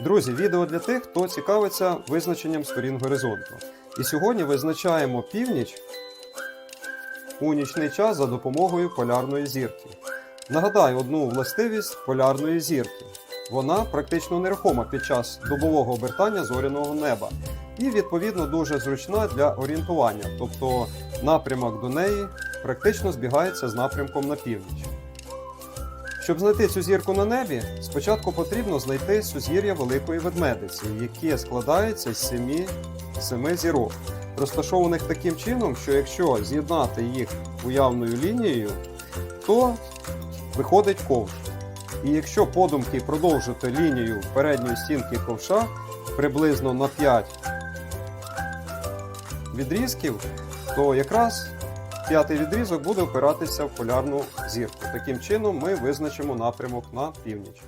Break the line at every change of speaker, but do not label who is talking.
Друзі, відео для тих, хто цікавиться визначенням сторін горизонту. І сьогодні визначаємо північ у нічний час за допомогою полярної зірки. Нагадаю одну властивість полярної зірки. Вона практично нерухома під час добового обертання зоряного неба і, відповідно, дуже зручна для орієнтування, тобто напрямок до неї практично збігається з напрямком на північ. Щоб знайти цю зірку на небі, спочатку потрібно знайти сузір'я Великої Ведмедиці, яке складається з семи, семи зірок, розташованих таким чином, що якщо з'єднати їх уявною лінією, то виходить ковш. І якщо подумки продовжити лінію передньої стінки ковша приблизно на 5 відрізків, то якраз п'ятий відрізок буде опиратися в полярну зірку. Таким чином ми визначимо напрямок на північ.